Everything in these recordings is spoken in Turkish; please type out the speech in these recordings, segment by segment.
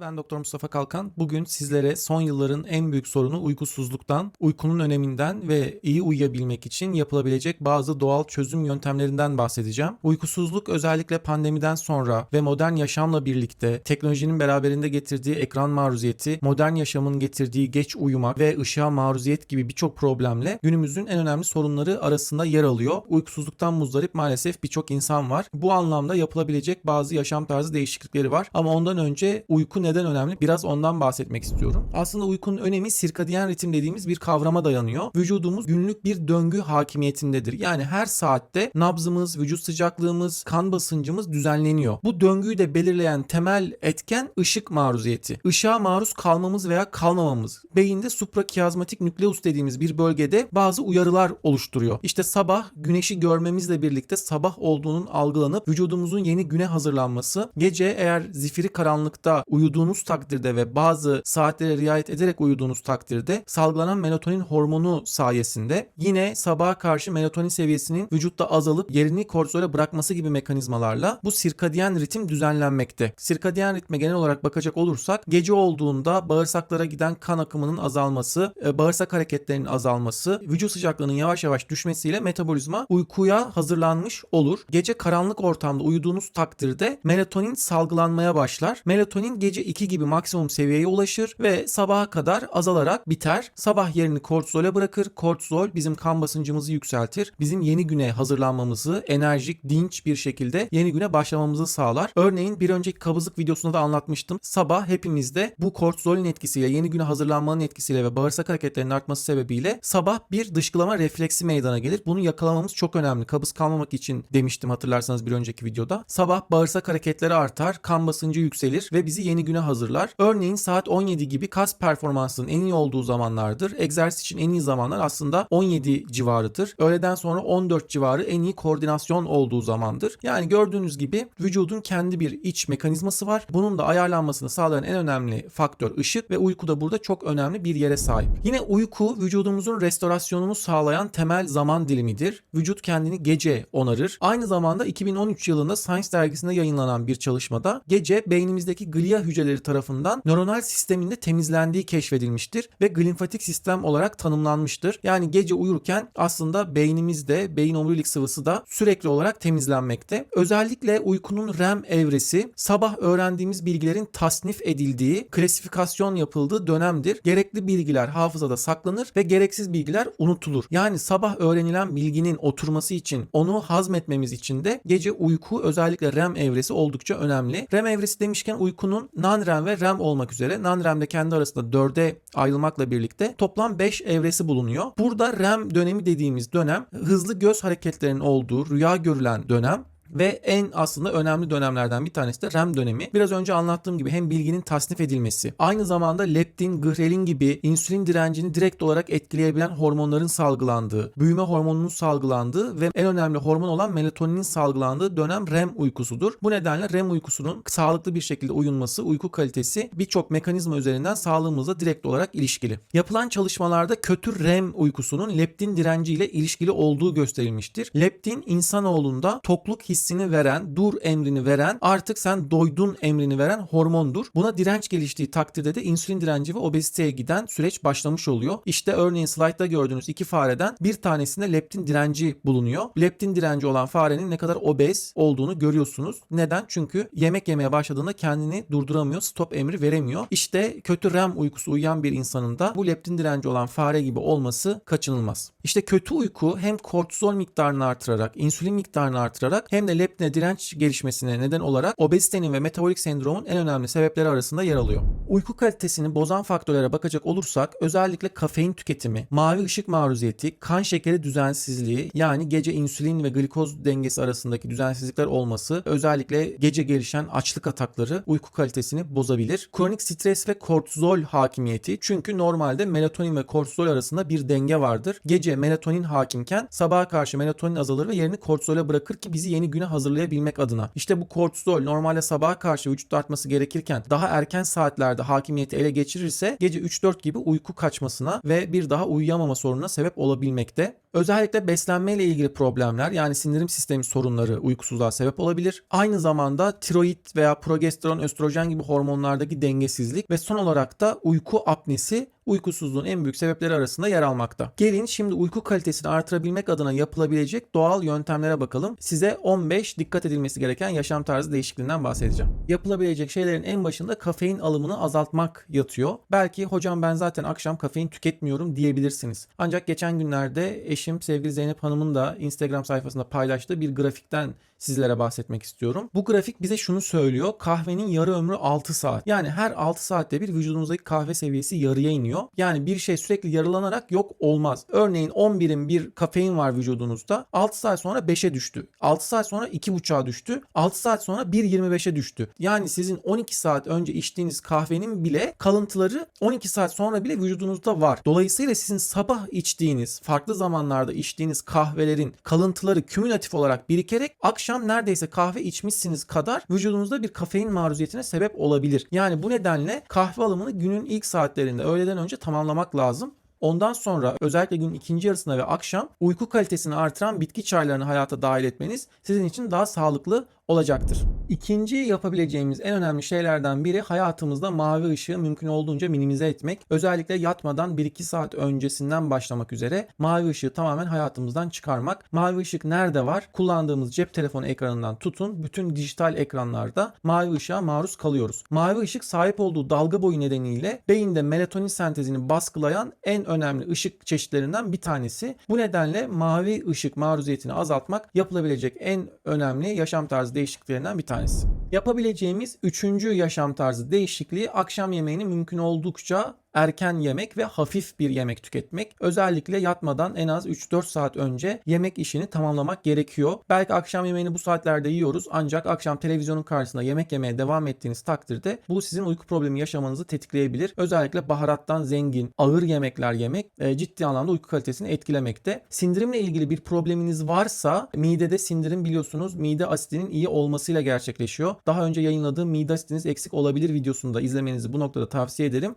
ben Doktor Mustafa Kalkan. Bugün sizlere son yılların en büyük sorunu uykusuzluktan, uykunun öneminden ve iyi uyuyabilmek için yapılabilecek bazı doğal çözüm yöntemlerinden bahsedeceğim. Uykusuzluk özellikle pandemiden sonra ve modern yaşamla birlikte teknolojinin beraberinde getirdiği ekran maruziyeti, modern yaşamın getirdiği geç uyumak ve ışığa maruziyet gibi birçok problemle günümüzün en önemli sorunları arasında yer alıyor. Uykusuzluktan muzdarip maalesef birçok insan var. Bu anlamda yapılabilecek bazı yaşam tarzı değişiklikleri var. Ama ondan önce uyku neden önemli? Biraz ondan bahsetmek istiyorum. Aslında uykunun önemi sirkadiyen ritim dediğimiz bir kavrama dayanıyor. Vücudumuz günlük bir döngü hakimiyetindedir. Yani her saatte nabzımız, vücut sıcaklığımız, kan basıncımız düzenleniyor. Bu döngüyü de belirleyen temel etken ışık maruziyeti. Işığa maruz kalmamız veya kalmamamız. Beyinde suprakiazmatik nükleus dediğimiz bir bölgede bazı uyarılar oluşturuyor. İşte sabah güneşi görmemizle birlikte sabah olduğunun algılanıp vücudumuzun yeni güne hazırlanması, gece eğer zifiri karanlıkta uyuduğunuz takdirde ve bazı saatlere riayet ederek uyuduğunuz takdirde salgılanan melatonin hormonu sayesinde yine sabaha karşı melatonin seviyesinin vücutta azalıp yerini kortizola bırakması gibi mekanizmalarla bu sirkadiyen ritim düzenlenmekte. Sirkadiyen ritme genel olarak bakacak olursak gece olduğunda bağırsaklara giden kan akımının azalması, e, bağırsak hareketlerinin azalması, vücut sıcaklığının yavaş yavaş düşmesiyle metabolizma uykuya hazırlanmış olur. Gece karanlık ortamda uyuduğunuz takdirde melatonin salgılanmaya başlar. Melatonin gece 2 gibi maksimum seviyeye ulaşır ve sabaha kadar azalarak biter. Sabah yerini kortizola bırakır. Kortizol bizim kan basıncımızı yükseltir. Bizim yeni güne hazırlanmamızı enerjik, dinç bir şekilde yeni güne başlamamızı sağlar. Örneğin bir önceki kabızlık videosunda da anlatmıştım. Sabah hepimizde bu kortizolün etkisiyle, yeni güne hazırlanmanın etkisiyle ve bağırsak hareketlerinin artması sebebiyle sabah bir dışkılama refleksi meydana gelir. Bunu yakalamamız çok önemli. Kabız kalmamak için demiştim hatırlarsanız bir önceki videoda. Sabah bağırsak hareketleri artar, kan basıncı yükselir ve bizi yeni güne hazırlar. Örneğin saat 17 gibi kas performansının en iyi olduğu zamanlardır. Egzersiz için en iyi zamanlar aslında 17 civarıdır. Öğleden sonra 14 civarı en iyi koordinasyon olduğu zamandır. Yani gördüğünüz gibi vücudun kendi bir iç mekanizması var. Bunun da ayarlanmasını sağlayan en önemli faktör ışık ve uyku da burada çok önemli bir yere sahip. Yine uyku vücudumuzun restorasyonunu sağlayan temel zaman dilimidir. Vücut kendini gece onarır. Aynı zamanda 2013 yılında Science dergisinde yayınlanan bir çalışmada gece beynimizdeki glia hücreleri tarafından nöronal sisteminde temizlendiği keşfedilmiştir ve glimfatik sistem olarak tanımlanmıştır. Yani gece uyurken aslında beynimizde, beyin omurilik sıvısı da sürekli olarak temizlenmekte. Özellikle uykunun REM evresi sabah öğrendiğimiz bilgilerin tasnif edildiği, klasifikasyon yapıldığı dönemdir. Gerekli bilgiler hafızada saklanır ve gereksiz bilgiler unutulur. Yani sabah öğrenilen bilginin oturması için, onu hazmetmemiz için de gece uyku özellikle REM evresi oldukça önemli. REM evresi demişken uykunun non-REM ve REM olmak üzere non-REM de kendi arasında dörde ayrılmakla birlikte toplam 5 evresi bulunuyor. Burada REM dönemi dediğimiz dönem hızlı göz hareketlerinin olduğu, rüya görülen dönem ve en aslında önemli dönemlerden bir tanesi de REM dönemi. Biraz önce anlattığım gibi hem bilginin tasnif edilmesi, aynı zamanda leptin, grelin gibi insülin direncini direkt olarak etkileyebilen hormonların salgılandığı, büyüme hormonunun salgılandığı ve en önemli hormon olan melatoninin salgılandığı dönem REM uykusudur. Bu nedenle REM uykusunun sağlıklı bir şekilde uyunması, uyku kalitesi birçok mekanizma üzerinden sağlığımızla direkt olarak ilişkili. Yapılan çalışmalarda kötü REM uykusunun leptin direnciyle ilişkili olduğu gösterilmiştir. Leptin insanoğlunda tokluk hissini veren, dur emrini veren, artık sen doydun emrini veren hormondur. Buna direnç geliştiği takdirde de insülin direnci ve obeziteye giden süreç başlamış oluyor. İşte örneğin slaytta gördüğünüz iki fareden bir tanesinde leptin direnci bulunuyor. Leptin direnci olan farenin ne kadar obez olduğunu görüyorsunuz. Neden? Çünkü yemek yemeye başladığında kendini durduramıyor, stop emri veremiyor. İşte kötü REM uykusu uyuyan bir insanın da bu leptin direnci olan fare gibi olması kaçınılmaz. İşte kötü uyku hem kortizol miktarını artırarak, insülin miktarını artırarak hem de leptine direnç gelişmesine neden olarak obezitenin ve metabolik sendromun en önemli sebepleri arasında yer alıyor. Uyku kalitesini bozan faktörlere bakacak olursak özellikle kafein tüketimi, mavi ışık maruziyeti, kan şekeri düzensizliği yani gece insülin ve glikoz dengesi arasındaki düzensizlikler olması, özellikle gece gelişen açlık atakları uyku kalitesini bozabilir. Kronik stres ve kortizol hakimiyeti çünkü normalde melatonin ve kortizol arasında bir denge vardır. Gece melatonin hakimken sabaha karşı melatonin azalır ve yerini kortizola bırakır ki bizi yeni güne hazırlayabilmek adına. İşte bu kortizol normalde sabaha karşı vücutta artması gerekirken daha erken saatlerde hakimiyeti ele geçirirse gece 3-4 gibi uyku kaçmasına ve bir daha uyuyamama sorununa sebep olabilmekte. Özellikle beslenme ile ilgili problemler yani sindirim sistemi sorunları uykusuzluğa sebep olabilir. Aynı zamanda tiroid veya progesteron, östrojen gibi hormonlardaki dengesizlik ve son olarak da uyku apnesi uykusuzluğun en büyük sebepleri arasında yer almakta. Gelin şimdi uyku kalitesini artırabilmek adına yapılabilecek doğal yöntemlere bakalım. Size 15 dikkat edilmesi gereken yaşam tarzı değişikliğinden bahsedeceğim. Yapılabilecek şeylerin en başında kafein alımını azaltmak yatıyor. Belki hocam ben zaten akşam kafein tüketmiyorum diyebilirsiniz. Ancak geçen günlerde eşim sevgili Zeynep Hanım'ın da Instagram sayfasında paylaştığı bir grafikten sizlere bahsetmek istiyorum. Bu grafik bize şunu söylüyor. Kahvenin yarı ömrü 6 saat. Yani her 6 saatte bir vücudunuzdaki kahve seviyesi yarıya iniyor. Yani bir şey sürekli yarılanarak yok olmaz. Örneğin 11'in bir kafein var vücudunuzda. 6 saat sonra 5'e düştü. 6 saat sonra 2.5'a düştü. 6 saat sonra 1.25'e düştü. Yani sizin 12 saat önce içtiğiniz kahvenin bile kalıntıları 12 saat sonra bile vücudunuzda var. Dolayısıyla sizin sabah içtiğiniz, farklı zamanlarda içtiğiniz kahvelerin kalıntıları kümülatif olarak birikerek akşam neredeyse kahve içmişsiniz kadar vücudunuzda bir kafein maruziyetine sebep olabilir. Yani bu nedenle kahve alımını günün ilk saatlerinde öğleden önce tamamlamak lazım. Ondan sonra özellikle günün ikinci yarısında ve akşam uyku kalitesini artıran bitki çaylarını hayata dahil etmeniz sizin için daha sağlıklı olacaktır. İkinci yapabileceğimiz en önemli şeylerden biri hayatımızda mavi ışığı mümkün olduğunca minimize etmek. Özellikle yatmadan 1-2 saat öncesinden başlamak üzere mavi ışığı tamamen hayatımızdan çıkarmak. Mavi ışık nerede var? Kullandığımız cep telefonu ekranından tutun bütün dijital ekranlarda mavi ışığa maruz kalıyoruz. Mavi ışık sahip olduğu dalga boyu nedeniyle beyinde melatonin sentezini baskılayan en önemli ışık çeşitlerinden bir tanesi. Bu nedenle mavi ışık maruziyetini azaltmak yapılabilecek en önemli yaşam tarzı değişikliklerinden bir tanesi. Yapabileceğimiz üçüncü yaşam tarzı değişikliği akşam yemeğini mümkün oldukça erken yemek ve hafif bir yemek tüketmek. Özellikle yatmadan en az 3-4 saat önce yemek işini tamamlamak gerekiyor. Belki akşam yemeğini bu saatlerde yiyoruz ancak akşam televizyonun karşısında yemek yemeye devam ettiğiniz takdirde bu sizin uyku problemi yaşamanızı tetikleyebilir. Özellikle baharattan zengin, ağır yemekler yemek e, ciddi anlamda uyku kalitesini etkilemekte. Sindirimle ilgili bir probleminiz varsa midede sindirim biliyorsunuz mide asidinin iyi olmasıyla gerçekleşiyor. Daha önce yayınladığım mide asidiniz eksik olabilir videosunu da izlemenizi bu noktada tavsiye ederim.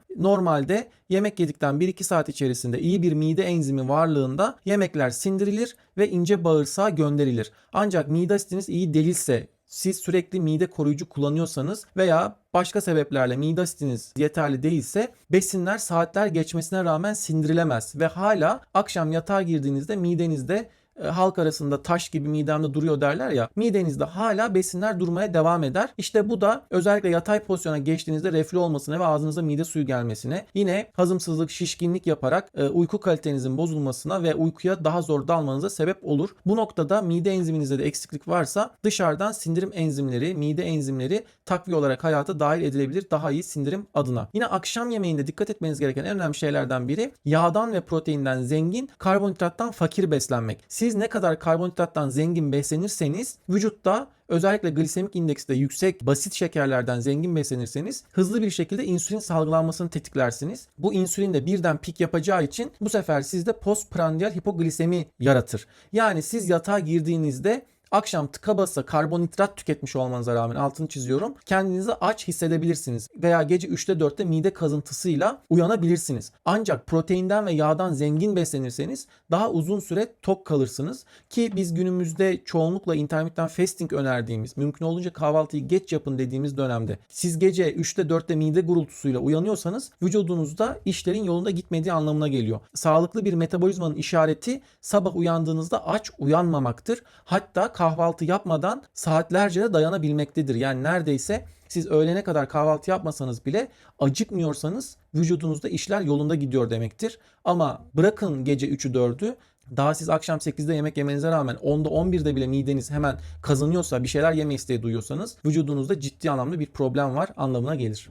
Normalde yemek yedikten 1-2 saat içerisinde iyi bir mide enzimi varlığında yemekler sindirilir ve ince bağırsağa gönderilir. Ancak mide asidiniz iyi değilse siz sürekli mide koruyucu kullanıyorsanız veya başka sebeplerle mide asidiniz yeterli değilse besinler saatler geçmesine rağmen sindirilemez ve hala akşam yatağa girdiğinizde midenizde e, halk arasında taş gibi midemde duruyor derler ya. Midenizde hala besinler durmaya devam eder. İşte bu da özellikle yatay pozisyona geçtiğinizde reflü olmasına ve ağzınıza mide suyu gelmesine, yine hazımsızlık, şişkinlik yaparak e, uyku kalitenizin bozulmasına ve uykuya daha zor dalmanıza sebep olur. Bu noktada mide enziminizde de eksiklik varsa dışarıdan sindirim enzimleri, mide enzimleri takviye olarak hayata dahil edilebilir daha iyi sindirim adına. Yine akşam yemeğinde dikkat etmeniz gereken en önemli şeylerden biri yağdan ve proteinden zengin, karbonhidrattan fakir beslenmek. Siz ne kadar karbonhidrattan zengin beslenirseniz vücutta özellikle glisemik indekste yüksek basit şekerlerden zengin beslenirseniz hızlı bir şekilde insülin salgılanmasını tetiklersiniz. Bu insülin de birden pik yapacağı için bu sefer sizde postprandial hipoglisemi yaratır. Yani siz yatağa girdiğinizde akşam tıka basa karbonhidrat tüketmiş olmanıza rağmen altını çiziyorum. Kendinizi aç hissedebilirsiniz veya gece 3'te 4'te mide kazıntısıyla uyanabilirsiniz. Ancak proteinden ve yağdan zengin beslenirseniz daha uzun süre tok kalırsınız ki biz günümüzde çoğunlukla intermittent fasting önerdiğimiz mümkün olunca kahvaltıyı geç yapın dediğimiz dönemde siz gece 3'te 4'te mide gurultusuyla uyanıyorsanız vücudunuzda işlerin yolunda gitmediği anlamına geliyor. Sağlıklı bir metabolizmanın işareti sabah uyandığınızda aç uyanmamaktır. Hatta kahvaltı yapmadan saatlerce de dayanabilmektedir. Yani neredeyse siz öğlene kadar kahvaltı yapmasanız bile acıkmıyorsanız vücudunuzda işler yolunda gidiyor demektir. Ama bırakın gece 3'ü 4'ü daha siz akşam 8'de yemek yemenize rağmen 10'da 11'de bile mideniz hemen kazanıyorsa bir şeyler yeme isteği duyuyorsanız vücudunuzda ciddi anlamda bir problem var anlamına gelir.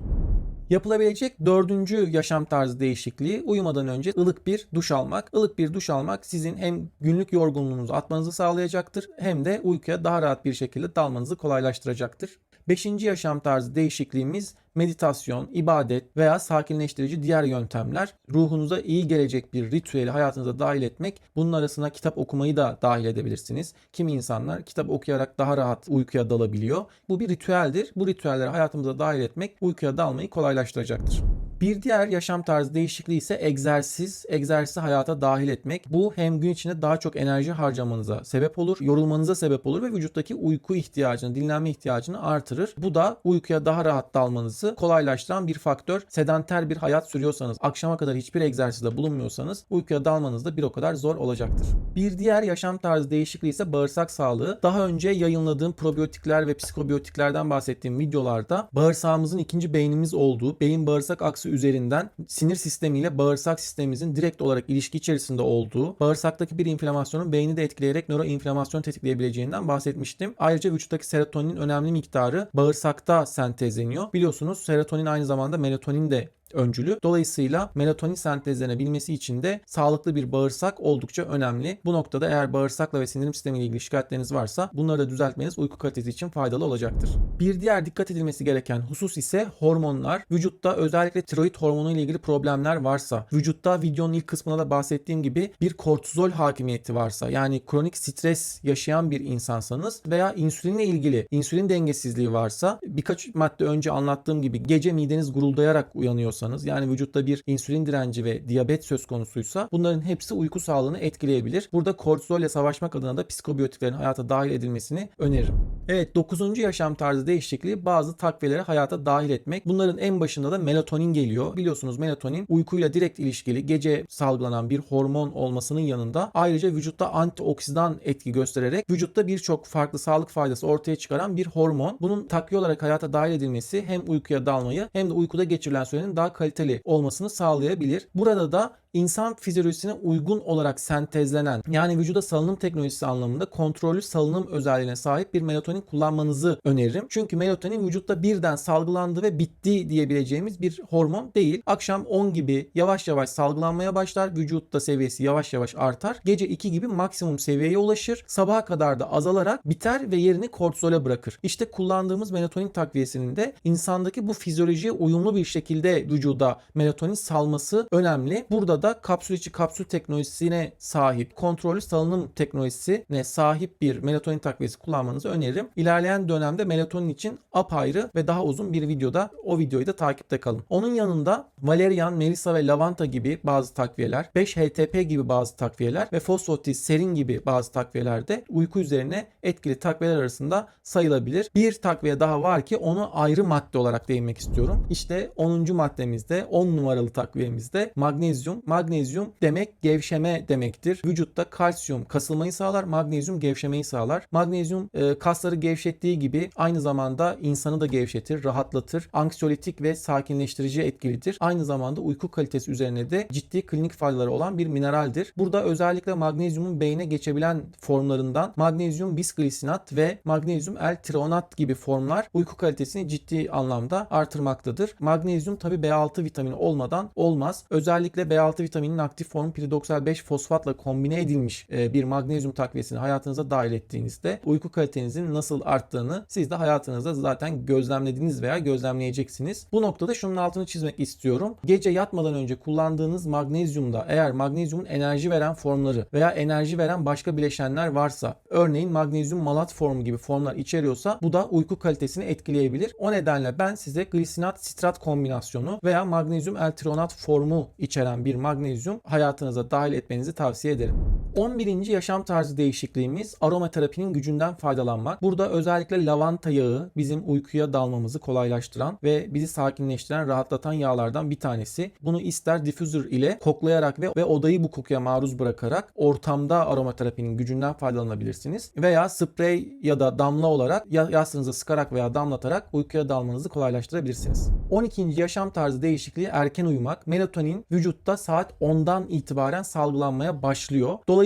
Yapılabilecek dördüncü yaşam tarzı değişikliği uyumadan önce ılık bir duş almak. Ilık bir duş almak sizin hem günlük yorgunluğunuzu atmanızı sağlayacaktır hem de uykuya daha rahat bir şekilde dalmanızı kolaylaştıracaktır. Beşinci yaşam tarzı değişikliğimiz meditasyon, ibadet veya sakinleştirici diğer yöntemler. Ruhunuza iyi gelecek bir ritüeli hayatınıza dahil etmek. Bunun arasına kitap okumayı da dahil edebilirsiniz. Kimi insanlar kitap okuyarak daha rahat uykuya dalabiliyor. Bu bir ritüeldir. Bu ritüelleri hayatımıza dahil etmek uykuya dalmayı kolaylaştıracaktır. Bir diğer yaşam tarzı değişikliği ise egzersiz. Egzersizi hayata dahil etmek. Bu hem gün içinde daha çok enerji harcamanıza sebep olur, yorulmanıza sebep olur ve vücuttaki uyku ihtiyacını, dinlenme ihtiyacını artırır. Bu da uykuya daha rahat dalmanızı kolaylaştıran bir faktör. Sedanter bir hayat sürüyorsanız, akşama kadar hiçbir egzersizde bulunmuyorsanız uykuya dalmanız da bir o kadar zor olacaktır. Bir diğer yaşam tarzı değişikliği ise bağırsak sağlığı. Daha önce yayınladığım probiyotikler ve psikobiyotiklerden bahsettiğim videolarda bağırsağımızın ikinci beynimiz olduğu, beyin bağırsak aksı üzerinden sinir sistemiyle bağırsak sistemimizin direkt olarak ilişki içerisinde olduğu, bağırsaktaki bir inflamasyonun beyni de etkileyerek nöroinflamasyon tetikleyebileceğinden bahsetmiştim. Ayrıca vücuttaki serotoninin önemli miktarı bağırsakta sentezleniyor. Biliyorsunuz serotonin aynı zamanda melatonin de öncülü. Dolayısıyla melatonin sentezlenebilmesi için de sağlıklı bir bağırsak oldukça önemli. Bu noktada eğer bağırsakla ve sindirim sistemiyle ilgili şikayetleriniz varsa bunları da düzeltmeniz uyku kalitesi için faydalı olacaktır. Bir diğer dikkat edilmesi gereken husus ise hormonlar. Vücutta özellikle tiroid hormonu ile ilgili problemler varsa, vücutta videonun ilk kısmında da bahsettiğim gibi bir kortizol hakimiyeti varsa, yani kronik stres yaşayan bir insansanız veya insülinle ilgili insülin dengesizliği varsa, birkaç madde önce anlattığım gibi gece mideniz guruldayarak uyanıyorsa yaşıyorsanız yani vücutta bir insülin direnci ve diyabet söz konusuysa bunların hepsi uyku sağlığını etkileyebilir. Burada kortizolle savaşmak adına da psikobiyotiklerin hayata dahil edilmesini öneririm. Evet 9. yaşam tarzı değişikliği bazı takviyeleri hayata dahil etmek. Bunların en başında da melatonin geliyor. Biliyorsunuz melatonin uykuyla direkt ilişkili gece salgılanan bir hormon olmasının yanında ayrıca vücutta antioksidan etki göstererek vücutta birçok farklı sağlık faydası ortaya çıkaran bir hormon. Bunun takviye olarak hayata dahil edilmesi hem uykuya dalmayı hem de uykuda geçirilen sürenin daha kaliteli olmasını sağlayabilir. Burada da insan fizyolojisine uygun olarak sentezlenen yani vücuda salınım teknolojisi anlamında kontrollü salınım özelliğine sahip bir melatonin kullanmanızı öneririm. Çünkü melatonin vücutta birden salgılandı ve bitti diyebileceğimiz bir hormon değil. Akşam 10 gibi yavaş yavaş salgılanmaya başlar. Vücutta seviyesi yavaş yavaş artar. Gece 2 gibi maksimum seviyeye ulaşır. Sabaha kadar da azalarak biter ve yerini kortizole bırakır. İşte kullandığımız melatonin takviyesinin de insandaki bu fizyolojiye uyumlu bir şekilde vücuda melatonin salması önemli. Burada da kapsül içi kapsül teknolojisine sahip, kontrollü salınım teknolojisine sahip bir melatonin takviyesi kullanmanızı öneririm. İlerleyen dönemde melatonin için apayrı ve daha uzun bir videoda o videoyu da takipte kalın. Onun yanında valerian, melisa ve lavanta gibi bazı takviyeler, 5-HTP gibi bazı takviyeler ve fosfotiz, serin gibi bazı takviyeler de uyku üzerine etkili takviyeler arasında sayılabilir. Bir takviye daha var ki onu ayrı madde olarak değinmek istiyorum. İşte 10. maddemizde 10 numaralı takviyemizde magnezyum. Magnezyum demek gevşeme demektir. Vücutta kalsiyum kasılmayı sağlar, magnezyum gevşemeyi sağlar. Magnezyum e, kasları gevşettiği gibi aynı zamanda insanı da gevşetir, rahatlatır. Anksiyolitik ve sakinleştirici etkilidir. Aynı zamanda uyku kalitesi üzerine de ciddi klinik faydaları olan bir mineraldir. Burada özellikle magnezyumun beyne geçebilen formlarından magnezyum bisglisinat ve magnezyum L-tronat gibi formlar uyku kalitesini ciddi anlamda artırmaktadır. Magnezyum tabi B6 vitamini olmadan olmaz. Özellikle B6 vitamininin aktif formu piridoksal 5 fosfatla kombine edilmiş e, bir magnezyum takviyesini hayatınıza dahil ettiğinizde uyku kalitenizin nasıl arttığını siz de hayatınızda zaten gözlemlediniz veya gözlemleyeceksiniz. Bu noktada şunun altını çizmek istiyorum. Gece yatmadan önce kullandığınız magnezyumda eğer magnezyumun enerji veren formları veya enerji veren başka bileşenler varsa örneğin magnezyum malat formu gibi formlar içeriyorsa bu da uyku kalitesini etkileyebilir. O nedenle ben size glisinat sitrat kombinasyonu veya magnezyum L-tronat formu içeren bir magnezyum hayatınıza dahil etmenizi tavsiye ederim. 11. yaşam tarzı değişikliğimiz aromaterapinin gücünden faydalanmak. Burada özellikle lavanta yağı bizim uykuya dalmamızı kolaylaştıran ve bizi sakinleştiren, rahatlatan yağlardan bir tanesi. Bunu ister diffuser ile koklayarak ve, ve odayı bu kokuya maruz bırakarak ortamda aromaterapinin gücünden faydalanabilirsiniz. Veya sprey ya da damla olarak yastığınıza sıkarak veya damlatarak uykuya dalmanızı kolaylaştırabilirsiniz. 12. yaşam tarzı değişikliği erken uyumak. Melatonin vücutta saat 10'dan itibaren salgılanmaya başlıyor. Dolayısıyla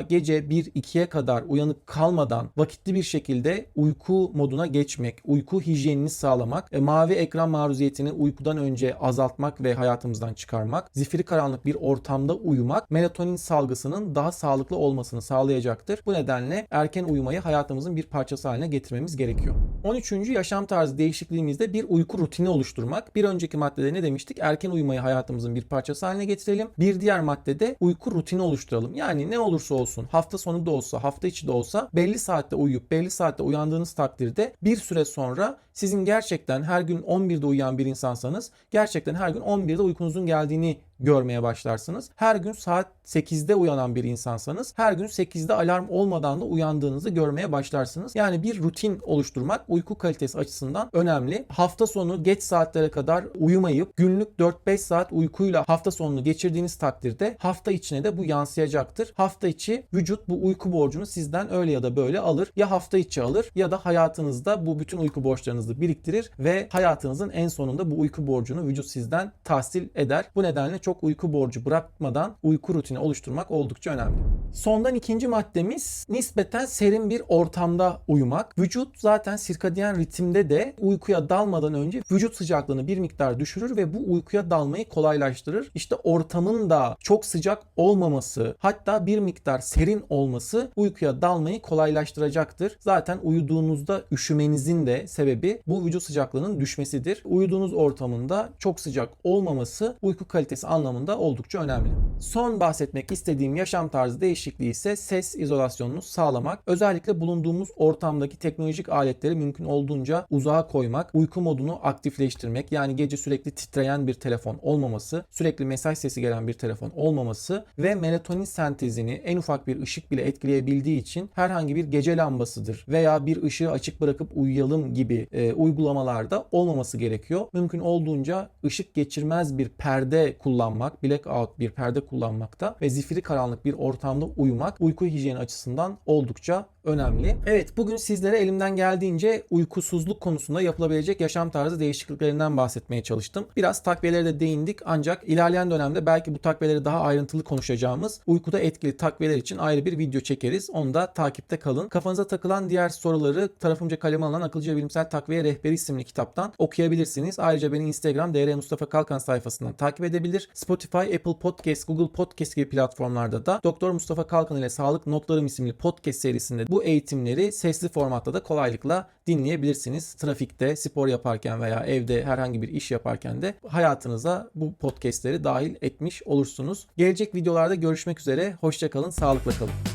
gece 1-2'ye kadar uyanık kalmadan vakitli bir şekilde uyku moduna geçmek, uyku hijyenini sağlamak, e, mavi ekran maruziyetini uykudan önce azaltmak ve hayatımızdan çıkarmak, zifiri karanlık bir ortamda uyumak melatonin salgısının daha sağlıklı olmasını sağlayacaktır. Bu nedenle erken uyumayı hayatımızın bir parçası haline getirmemiz gerekiyor. 13. yaşam tarzı değişikliğimizde bir uyku rutini oluşturmak. Bir önceki maddede ne demiştik? Erken uyumayı hayatımızın bir parçası haline getirelim. Bir diğer maddede uyku rutini oluşturalım. Yani ne olursa olsun hafta sonu da olsa hafta içi de olsa belli saatte uyuyup belli saatte uyandığınız takdirde bir süre sonra Sizin gerçekten her gün 11'de uyuyan bir insansanız gerçekten her gün 11'de uykunuzun geldiğini görmeye başlarsınız. Her gün saat 8'de uyanan bir insansanız her gün 8'de alarm olmadan da uyandığınızı görmeye başlarsınız. Yani bir rutin oluşturmak uyku kalitesi açısından önemli. Hafta sonu geç saatlere kadar uyumayıp günlük 4-5 saat uykuyla hafta sonunu geçirdiğiniz takdirde hafta içine de bu yansıyacaktır. Hafta içi vücut bu uyku borcunu sizden öyle ya da böyle alır. Ya hafta içi alır ya da hayatınızda bu bütün uyku borçlarınızı biriktirir ve hayatınızın en sonunda bu uyku borcunu vücut sizden tahsil eder. Bu nedenle çok uyku borcu bırakmadan uyku rutini oluşturmak oldukça önemli. Sondan ikinci maddemiz nispeten serin bir ortamda uyumak. Vücut zaten sirkadiyen ritimde de uykuya dalmadan önce vücut sıcaklığını bir miktar düşürür ve bu uykuya dalmayı kolaylaştırır. İşte ortamın da çok sıcak olmaması hatta bir miktar serin olması uykuya dalmayı kolaylaştıracaktır. Zaten uyuduğunuzda üşümenizin de sebebi bu vücut sıcaklığının düşmesidir. Uyuduğunuz ortamında çok sıcak olmaması uyku kalitesi anlamında oldukça önemli. Son bahsetmek istediğim yaşam tarzı değişikliği ise ses izolasyonunu sağlamak. Özellikle bulunduğumuz ortamdaki teknolojik aletleri mümkün olduğunca uzağa koymak, uyku modunu aktifleştirmek yani gece sürekli titreyen bir telefon olmaması, sürekli mesaj sesi gelen bir telefon olmaması ve melatonin sentezini en ufak bir ışık bile etkileyebildiği için herhangi bir gece lambasıdır veya bir ışığı açık bırakıp uyuyalım gibi e, uygulamalarda olmaması gerekiyor. Mümkün olduğunca ışık geçirmez bir perde kullanmak, blackout bir perde kullanmakta ve zifiri karanlık bir ortamda uyumak uyku hijyeni açısından oldukça önemli. Evet bugün sizlere elimden geldiğince uykusuzluk konusunda yapılabilecek yaşam tarzı değişikliklerinden bahsetmeye çalıştım. Biraz takviyelere de değindik ancak ilerleyen dönemde belki bu takviyeleri daha ayrıntılı konuşacağımız uykuda etkili takviyeler için ayrı bir video çekeriz. Onu da takipte kalın. Kafanıza takılan diğer soruları tarafımca kaleme alınan Akılcı Bilimsel Takviye Rehberi isimli kitaptan okuyabilirsiniz. Ayrıca beni Instagram DR Mustafa Kalkan sayfasından takip edebilir. Spotify, Apple Podcast, Google Podcast gibi platformlarda da Doktor Mustafa Kalkan ile Sağlık Notlarım isimli podcast serisinde bu eğitimleri sesli formatta da kolaylıkla dinleyebilirsiniz. Trafikte, spor yaparken veya evde herhangi bir iş yaparken de hayatınıza bu podcastleri dahil etmiş olursunuz. Gelecek videolarda görüşmek üzere. Hoşçakalın, sağlıkla kalın.